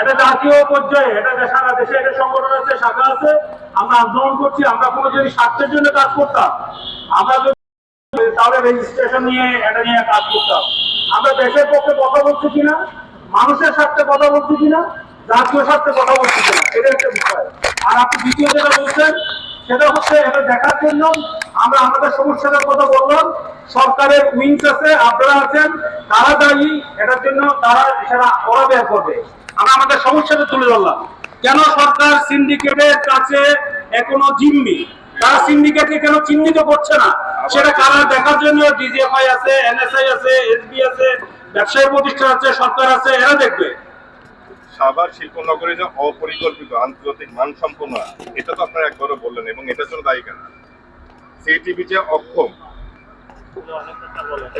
এটা জাতীয় পর্যায়ে, এটা সারা দেশে সংগঠন আছে, শাখা আছে, আমরা আন্দোলন করছি, আমরা কোনো যদি স্বার্থের জন্য কাজ করতাম। আমরা যদি তাহলে রেজিস্ট্রেশন নিয়ে এটা নিয়ে কাজ করতাম। আমরা দেশের পক্ষে কথা বলছি কিনা, মানুষের স্বার্থে কথা বলছি কিনা, জাতীয় স্বার্থে কথা বলছি কিনা এটা একটা বিষয়। আর আপনি দ্বিতীয় যেটা বলছেন, সেটা হচ্ছে এটা দেখার জন্য আমরা আমাদের সমস্যাটার কথা বললাম। সরকারের উইংস আছে, আপনারা আছেন, তারা দায়ী তারা সেটা ওরা বের করবে। আমরা আমাদের সমস্যাটা তুলে ধরলাম। কেন সরকার সিন্ডিকেটের কাছে এখনও জিম্মি? তারা সিন্ডিকেটকে কেন চিহ্নিত করছে না? সেটা কারা দেখার জন্য? ডিজিএফআই আছে এনএসআই আছে এসবি আছে, ব্যবসায়ী প্রতিষ্ঠান আছে, সরকার আছে, এরা দেখবে। সাভার শিল্পনগরী যে অপরিকল্পিত, আন্তর্জাতিক মানসম্পন্ন, এটা তো আপনারা একবারও বললেন, এবং এটার জন্য দায়ী কেন? সিটিভি যে অক্ষম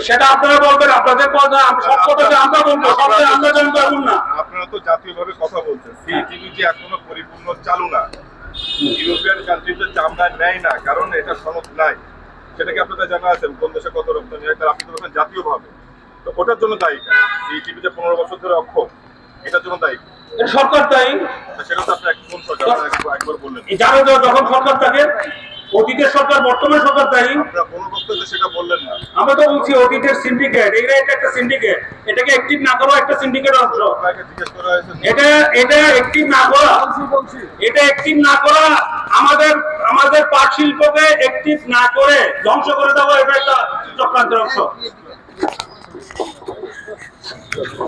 সেটা আপনারা বলবেন আপনাদের আমরা বলব আমরা জানব এমন না। আপনারা তো জাতীয়ভাবে কথা বলছেন। সিটিভি যে এখনও পরিপূর্ণ চালু না ইউরোপিয়ান কান্ট্রিতে চামড়া নেয় না কারণ এটা সনদ নাই। সেটা কি আপনাদের জানা আছে? কোন দেশে কত রপ্তানি হয় তার আপনি তো জাতীয়ভাবে। তো ওটার জন্য দায়ী কেন? সিটিভি যে পনেরো বছর ধরে অক্ষম এটার জন্য দায়ী সরকার তাই তা সেটা তো আপনি কোন সরকার একবার- একবার বললেন যখন সরকার থাকে অতীতের সরকার বর্তমান সরকার তাই আপনারা কোনো বক্তব্যে সেটা বললেন না। আমরা তো বলছি অতীতের সিন্ডিকেট এটা এটা একটা সিন্ডিকেট এটাকে অ্যাক্টিভ না করা একটা সিন্ডিকেট অংশ। এটা এটা অ্যাক্টিভ না করা। এটা অ্যাক্টিভ না করা আমাদের আমাদের পাট শিল্পকে অ্যাক্টিভ না করে ধ্বংস করে দেওয়া এটা একটা চক্রান্তের অংশ।